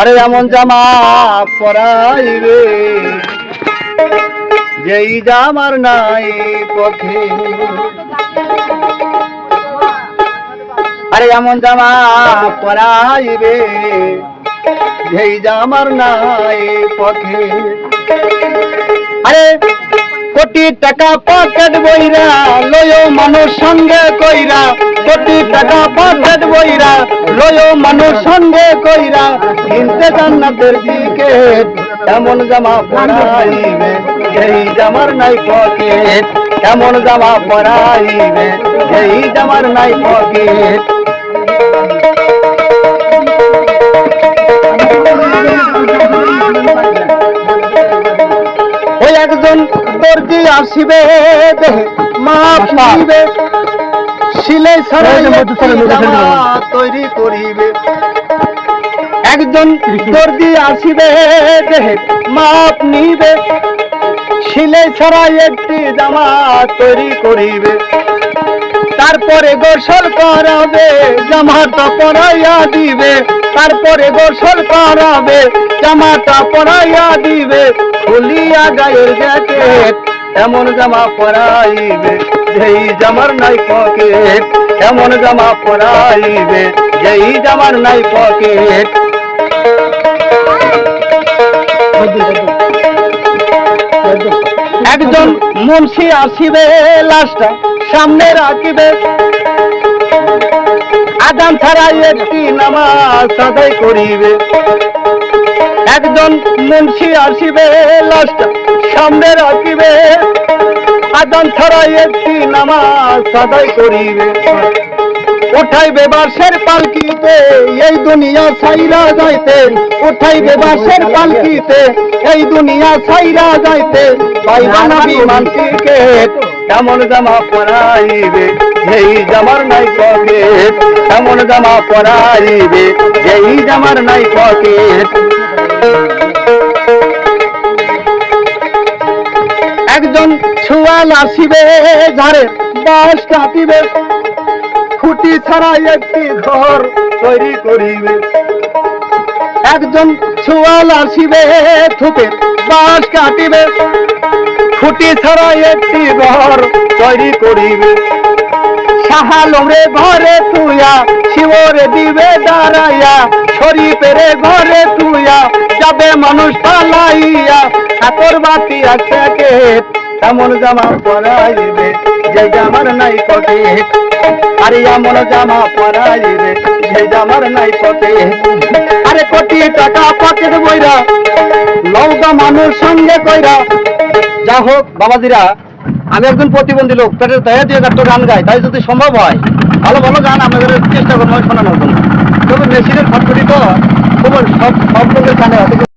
আরে এমন জামা পরাইবে যেই জামার নাই পথে। আরে এমন জামা পরাইবে যেই জামার নাই পথে। আরে কোটি টাকা পকেট বইরা, লয় মানুষ সঙ্গে কইরা। কোটি টাকা পকেট বইরা, লয় মানুষ সঙ্গে কইরা। কিনতে জান্নাতের দিকে এমন জামা পরাইবে? এই জামার নাই পকেট এমন জামা পরাইবে? এই জামার নাই পকেট দর্জি আসিবে মাপ নিবে সিলাই তৈরি করিবে। একজন দর্জি আসিবে দেহে মাপ নিবে সিলাই ছাড়াই একটি জামা তৈরি করিবে। তারপরে গোসল করাবে জামাটা পরাইয়া দিবে। তারপরে গোসল করাবে, জামাটা পরাইয়া দিবে, খুলিয়া গায়ের জ্যাকেট এমন জামা পরাইবে, যেই জামার নাই পকেট এমন জামা পরাইবে, যেই জামার নাই পকেট একজন মুন্সি আসিবে, লাশটা সামনে রাখিবে আদান ছাড়া একটি নামাজ আদায় করিবে। একজন মুন্সি আসিবে লাস্ট সামনে রাখিবে। আদান ছাড়া একটি নামাজ আদায় করিবে। উঠাইবে বাসের পালকিতে, এই দুনিয়া সাইরা যাইতে। উঠাইবে বাসের পালকিতে, এই দুনিয়া সাইরা যাইতে। পাইবা না বিমান এমন জামা পরাইবে? যেই জামার নাই পকেট। এমন জামা পরাইবে? যেই জামার নাই পকেট। একজন ছুয়াল আসিবে, ঝাড়ে বাস কাটিবে খুঁটি ছাড়া একটি ঘর তৈরি করিবে। একজন ছুয়াল আসিবে, থুপে বাঁশ কাটিবে খুঁটি ছাড়া একটি ঘর তৈরি করিবে। সাহালমরে ঘরে তুইয়া শিবরে দিবে দাঁড়াইয়া, শরীফের ঘরে তুইয়া যাবে মানুষ পালাইয়া। ঠাকুর বাতি আছে কেট এমন জামা পরাইবে? যে জামার নাই পকেট আরে এমন জামা পরাইবে, যে জামার নাই পকেট আরে কোটি টাকা পকেট বইরা লৌকা মানুষ সঙ্গে কইরা যা হোক, বাবাজিরা, আমি একজন প্রতিবন্ধী লোক পেটের দয়া দিয়ে একটা গান গাই, তাই যদি সম্ভব হয়, ভালো ভালো গান আমাদের চেষ্টা করব শোনানোর জন্য। তবে মেশিনের খটখটি তো খুব সব সব লোকের কানে